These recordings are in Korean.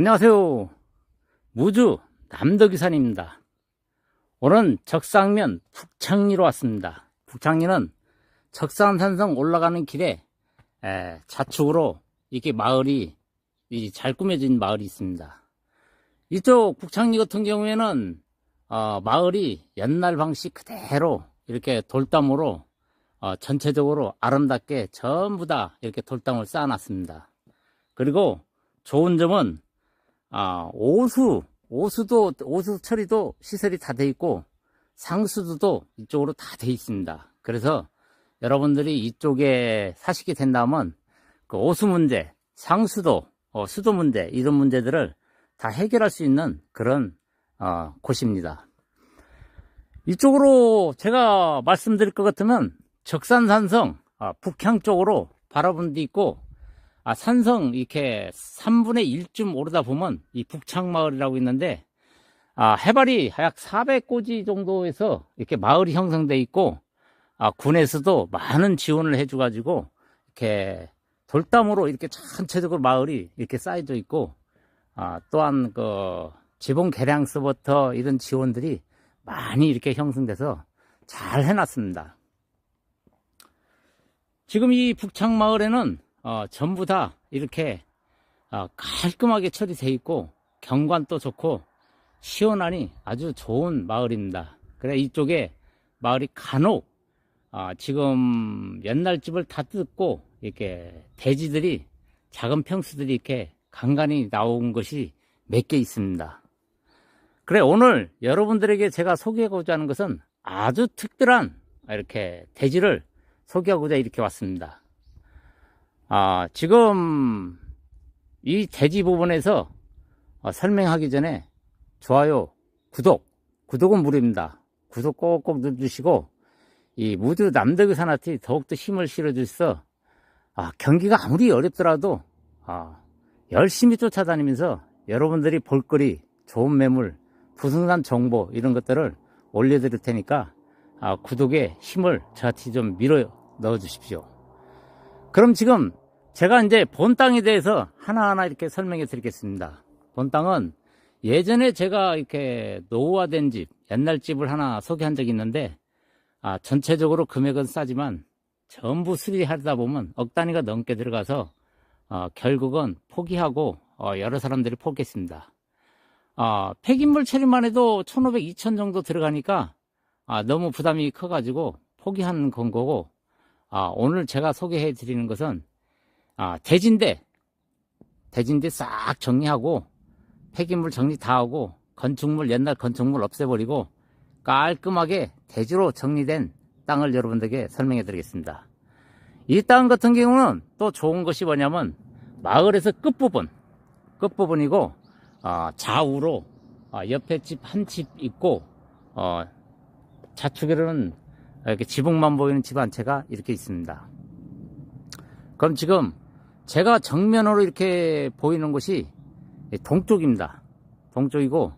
안녕하세요. 무주 남덕이산입니다. 오늘은 적상면 북창리로 왔습니다. 북창리는 적산산성 올라가는 길에 에, 좌측으로 이렇게 마을이 이잘 꾸며진 마을이 있습니다. 이쪽 북창리 같은 경우에는 어, 마을이 옛날 방식 그대로 이렇게 돌담으로 어, 전체적으로 아름답게 전부 다 이렇게 돌담을 쌓아놨습니다. 그리고 좋은 점은 아, 오수, 오수도, 오수 처리도 시설이 다 돼 있고, 상수도도 이쪽으로 다 돼 있습니다. 그래서 여러분들이 이쪽에 사시게 된다면, 그 오수 문제, 상수도, 어, 수도 문제, 이런 문제들을 다 해결할 수 있는 그런, 어, 곳입니다. 이쪽으로 제가 말씀드릴 것 같으면, 적산산성, 아, 북향 쪽으로 바라본 데 있고, 아, 산성 이렇게 3분의 1쯤 오르다 보면 이 북창마을이라고 있는데 아, 해발이 약 400고지 정도에서 이렇게 마을이 형성돼 있고 아, 군에서도 많은 지원을 해줘 가지고 이렇게 돌담으로 이렇게 전체적으로 마을이 이렇게 쌓여져 있고 아, 또한 그 지붕 개량서부터 이런 지원들이 많이 이렇게 형성돼서 잘 해놨습니다. 지금 이 북창마을에는 어, 전부 다 이렇게 어, 깔끔하게 처리되어 있고 경관도 좋고 시원하니 아주 좋은 마을입니다. 그래 이쪽에 마을이 간혹 어, 지금 옛날 집을 다 뜯고 이렇게 대지들이 작은 평수들이 이렇게 간간히 나온 것이 몇 개 있습니다. 그래 오늘 여러분들에게 제가 소개하고자 하는 것은 아주 특별한 이렇게 대지를 소개하고자 이렇게 왔습니다. 아, 지금 이 대지 부분에서 어, 설명하기 전에 좋아요, 구독, 구독은 무료입니다. 구독 꼭꼭 눌러주시고 이 무드 남덕의 산하티 더욱더 힘을 실어주셔서 아, 경기가 아무리 어렵더라도 아, 열심히 쫓아다니면서 여러분들이 볼거리, 좋은 매물, 부동산 정보 이런 것들을 올려드릴 테니까 아, 구독에 힘을 저한테 좀 밀어 넣어 주십시오. 그럼 지금 제가 이제 본 땅에 대해서 하나하나 이렇게 설명해 드리겠습니다. 본 땅은 예전에 제가 이렇게 노후화된 집, 옛날 집을 하나 소개한 적이 있는데, 아, 전체적으로 금액은 싸지만 전부 수리하다 보면 억 단위가 넘게 들어가서, 어, 결국은 포기하고, 어, 여러 사람들이 포기했습니다. 아, 폐기물 처리만 해도 1,500, 2,000 정도 들어가니까, 아, 너무 부담이 커가지고 포기한 건 거고, 아, 오늘 제가 소개해 드리는 것은 아, 대진대 대진대 싹 정리하고 폐기물 정리 다 하고 건축물 옛날 건축물 없애버리고 깔끔하게 대지로 정리된 땅을 여러분들에게 설명해 드리겠습니다. 이 땅 같은 경우는 또 좋은 것이 뭐냐면 마을에서 끝부분 끝부분이고 어, 좌우로 어, 옆에 집 한집 있고 어, 좌측에는 이렇게 지붕만 보이는 집 한 채가 이렇게 있습니다. 그럼 지금 제가 정면으로 이렇게 보이는 곳이 동쪽입니다. 동쪽이고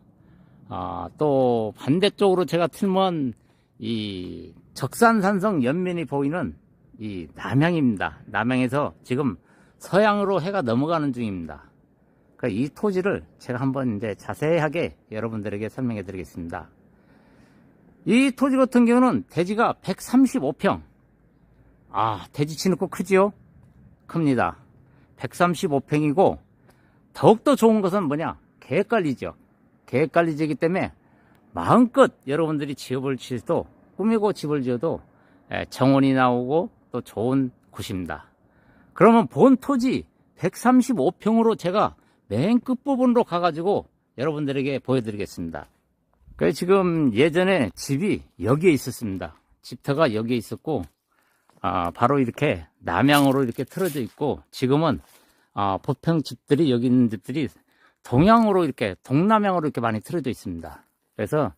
아, 또 반대쪽으로 제가 틀면 이 적산산성 연면이 보이는 이 남향입니다. 남향에서 지금 서양으로 해가 넘어가는 중입니다. 그러니까 이 토지를 제가 한번 이제 자세하게 여러분들에게 설명해 드리겠습니다. 이 토지 같은 경우는 대지가 135평. 아, 대지 치놓고 크지요? 큽니다. 135평이고, 더욱더 좋은 것은 뭐냐? 계획관리죠. 계획관리지이기 때문에 마음껏 여러분들이 지업을 지어도, 꾸미고 집을 지어도 정원이 나오고 또 좋은 곳입니다. 그러면 본 토지 135평으로 제가 맨 끝부분으로 가가지고 여러분들에게 보여드리겠습니다. 그 지금 예전에 집이 여기에 있었습니다. 집터가 여기에 있었고 아, 바로 이렇게 남향으로 이렇게 틀어져 있고 지금은 아, 보통 집들이 여기 있는 집들이 동향으로 이렇게 동남향으로 이렇게 많이 틀어져 있습니다. 그래서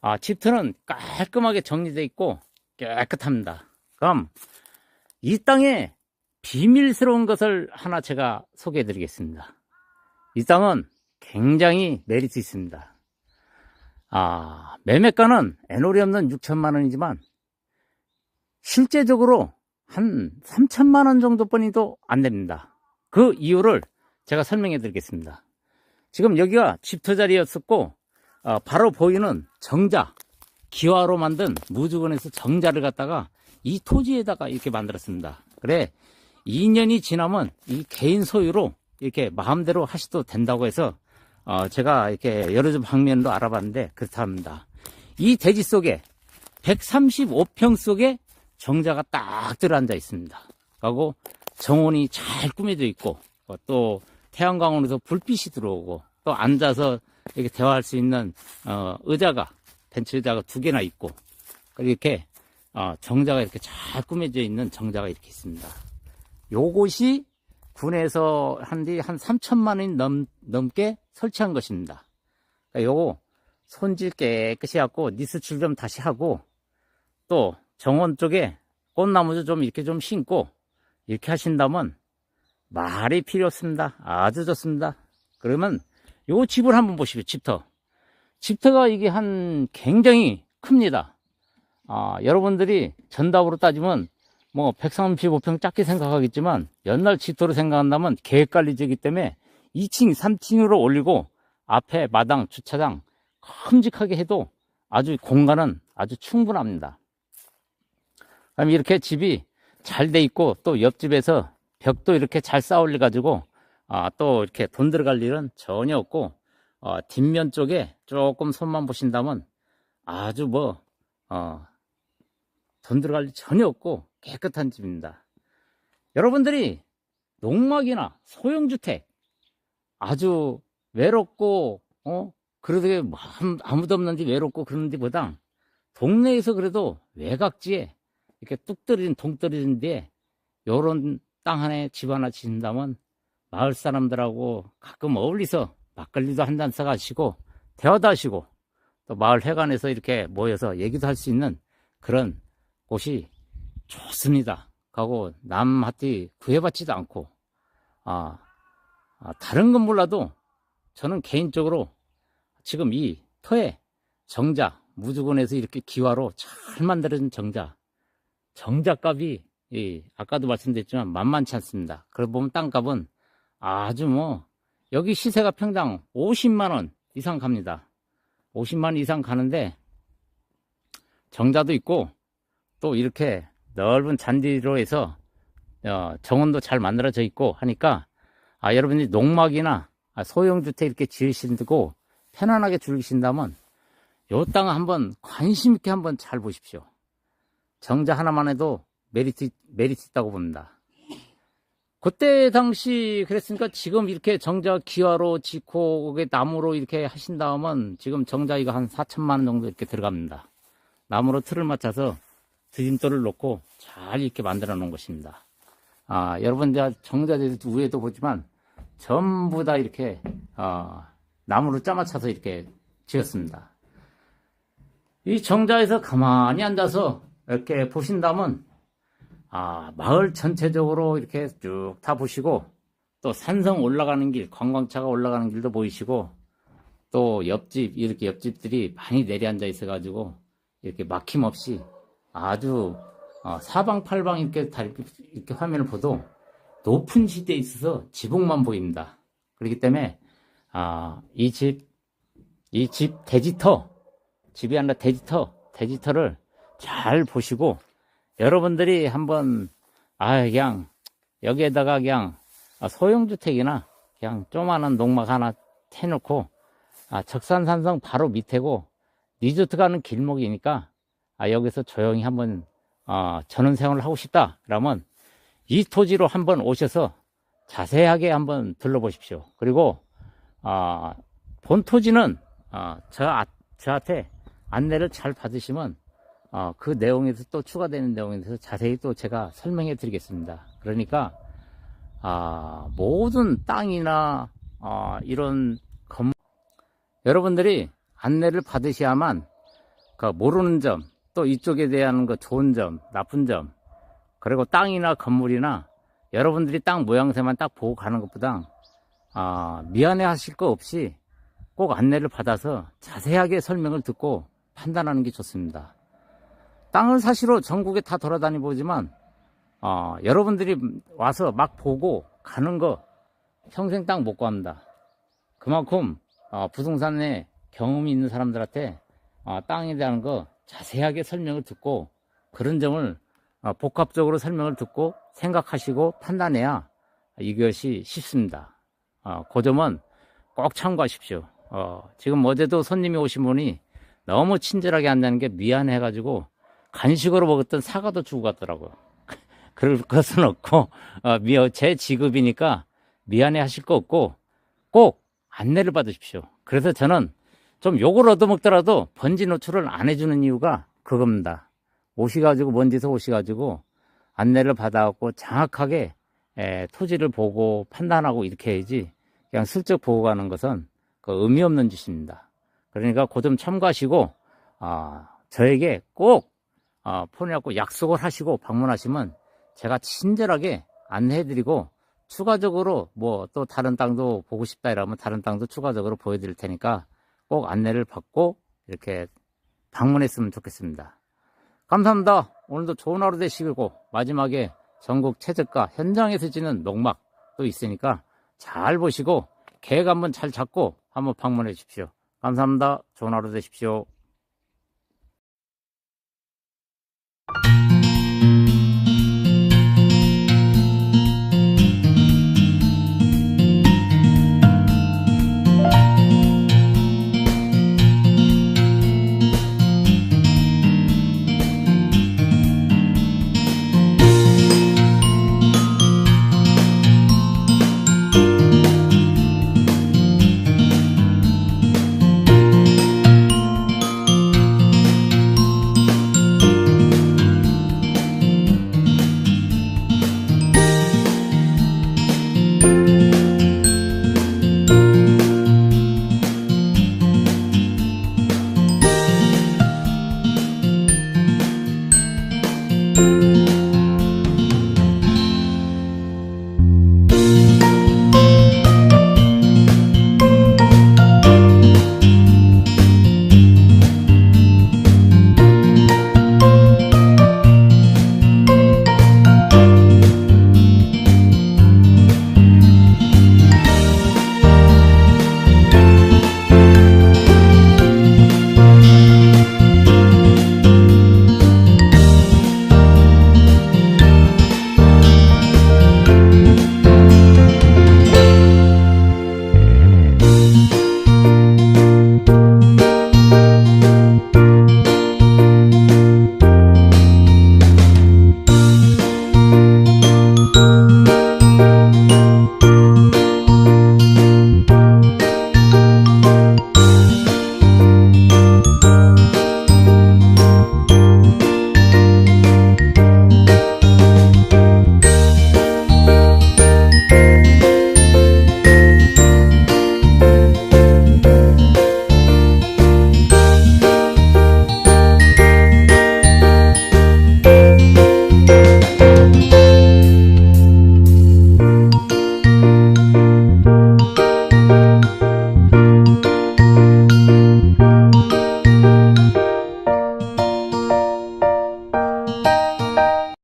아, 집터는 깔끔하게 정리되어 있고 깨끗합니다. 그럼 이 땅에 비밀스러운 것을 하나 제가 소개해 드리겠습니다. 이 땅은 굉장히 메리트 있습니다. 아, 매매가는 애놀이 없는 6천만 원이지만 실제적으로 한 3천만 원 정도뿐이도 안 됩니다. 그 이유를 제가 설명해 드리겠습니다. 지금 여기가 집터 자리였었고 어, 바로 보이는 정자 기와로 만든 무주건에서 정자를 갖다가 이 토지에다가 이렇게 만들었습니다. 그래 2년이 지나면 이 개인 소유로 이렇게 마음대로 하셔도 된다고 해서 어, 제가 이렇게 여러 좀 방면도 알아봤는데 그렇답니다. 이 대지 속에 135평 속에 정자가 딱 들어앉아 있습니다. 하고 정원이 잘 꾸며져 있고 어, 또 태양광원에서 불빛이 들어오고 또 앉아서 이렇게 대화할 수 있는 어, 의자가 벤치 의자가 두 개나 있고 이렇게 어, 정자가 이렇게 잘 꾸며져 있는 정자가 이렇게 있습니다. 요것이 군에서 한 뒤 한 3천만 원 넘, 넘게 설치한 것입니다. 그러니까 요거 손질 깨끗이 하고 니스출 좀 다시 하고 또 정원 쪽에 꽃나무도 좀 이렇게 좀 심고 이렇게 하신다면 말이 필요 없습니다. 아주 좋습니다. 그러면 요 집을 한번 보시죠. 집터. 집터가 이게 한 굉장히 큽니다. 아, 여러분들이 전답으로 따지면 뭐 135평 작게 생각하겠지만 옛날 집터로 생각한다면 계획관리지기 때문에 2층, 3층으로 올리고 앞에 마당, 주차장 큼직하게 해도 아주 공간은 아주 충분합니다. 그럼 이렇게 집이 잘 돼 있고 또 옆집에서 벽도 이렇게 잘 쌓아올려 가지고 아, 또 이렇게 돈 들어갈 일은 전혀 없고 어, 뒷면 쪽에 조금 손만 보신다면 아주 뭐 어, 돈 들어갈 일 전혀 없고 깨끗한 집입니다. 여러분들이 농막이나 소형주택 아주 외롭고 어 그러게 뭐 아무- 아무도 없는데 외롭고 그런 데보다 동네에서 그래도 외곽지에 이렇게 뚝 떨어진 동 떨어진 데에 요런 땅 하나에 집 하나 짓는다면 마을 사람들하고 가끔 어울리서 막걸리도 한 잔 사가시고 대화도 하시고 또 마을 회관에서 이렇게 모여서 얘기도 할 수 있는 그런 곳이 좋습니다. 가고 남한테 구애받지도 않고 아, 아, 다른 건 몰라도 저는 개인적으로 지금 이 터에 정자 무주군에서 이렇게 기와로 잘 만들어진 정자 정자값이 이, 아까도 말씀드렸지만 만만치 않습니다. 그래 보면 땅값은 아주 뭐 여기 시세가 평당 50만 원 이상 갑니다. 50만 원 이상 가는데 정자도 있고 또 이렇게 넓은 잔디로 해서 어, 정원도 잘 만들어져 있고 하니까 아, 여러분이 농막이나 아, 소형주택 이렇게 지으신다고 편안하게 즐기신다면 요 땅 한번 관심 있게 한번 잘 보십시오. 정자 하나만 해도 메리트 메리트 있다고 봅니다. 그때 당시 그랬으니까 지금 이렇게 정자 기와로 짓고 그게 나무로 이렇게 하신 다음은 지금 정자 이거 한 4천만 원 정도 이렇게 들어갑니다. 나무로 틀을 맞춰서 드림돌을 놓고 잘 이렇게 만들어 놓은 것입니다. 아, 여러분 정자들 위에도 보지만 전부 다 이렇게 어, 나무로 짜맞춰서 이렇게 지었습니다. 이 정자에서 가만히 앉아서 이렇게 보신다면 아, 마을 전체적으로 이렇게 쭉 다 보시고 또 산성 올라가는 길, 관광차가 올라가는 길도 보이시고 또 옆집 이렇게 옆집들이 많이 내려앉아 있어가지고 이렇게 막힘없이 아주 어, 사방팔방 이렇게 다 이렇게, 이렇게 화면을 보도 높은 시대에 있어서 지붕만 보입니다. 그렇기 때문에 아, 이 집, 이집 대지터, 집이 아니라 대지터, 대지터를 잘 보시고 여러분들이 한번 아 그냥 여기에다가 그냥 아, 소형주택이나 그냥 조그마한 농막 하나 해놓고 아, 적산산성 바로 밑에고 리조트 가는 길목이니까 아, 여기서 조용히 한번 어, 전원 생활을 하고 싶다 그러면 이 토지로 한번 오셔서 자세하게 한번 둘러보십시오. 그리고 어, 본 토지는 어, 저, 아- 저한테 안내를 잘 받으시면 어, 그 내용에서 또 추가되는 내용에 대해서 자세히 또 제가 설명해 드리겠습니다. 그러니까 아, 모든 땅이나 어, 이런 건 여러분들이 안내를 받으셔야만 그 모르는 점, 또 이쪽에 대한 그 좋은 점, 나쁜 점, 그리고 땅이나 건물이나 여러분들이 땅 모양새만 딱 보고 가는 것보다 아, 미안해 하실 거 없이 꼭 안내를 받아서 자세하게 설명을 듣고 판단하는 게 좋습니다. 땅을 사시러 전국에 다 돌아다니 보지만 어, 여러분들이 와서 막 보고 가는 거 평생 땅 못 구합니다. 그만큼 어, 부동산에 경험이 있는 사람들한테 어, 땅에 대한 거 자세하게 설명을 듣고 그런 점을 어, 복합적으로 설명을 듣고 생각하시고 판단해야 이것이 쉽습니다. 어, 그 점은 꼭 참고하십시오. 어, 지금 어제도 손님이 오신 분이 너무 친절하게 한다는 게 미안해가지고 간식으로 먹었던 사과도 주고 갔더라고요. 그럴 것은 없고, 제 직업이니까 미안해 하실 거 없고, 꼭 안내를 받으십시오. 그래서 저는 좀 욕을 얻어먹더라도 번지 노출을 안 해주는 이유가 그겁니다. 오시가지고, 먼지서 오시가지고, 안내를 받아갖고 정확하게 에, 토지를 보고 판단하고 이렇게 해야지, 그냥 슬쩍 보고 가는 것은 그 의미 없는 짓입니다. 그러니까 그 점 참고하시고, 아, 저에게 꼭, 아, 폰해갖고 약속을 하시고 방문하시면 제가 친절하게 안내해드리고, 추가적으로 뭐 또 다른 땅도 보고 싶다 이러면 다른 땅도 추가적으로 보여드릴 테니까 꼭 안내를 받고 이렇게 방문했으면 좋겠습니다. 감사합니다. 오늘도 좋은 하루 되시고 마지막에 전국 최저가 현장에서 지는 농막도 있으니까 잘 보시고 계획 한번 잘 잡고 한번 방문해 주십시오. 감사합니다. 좋은 하루 되십시오.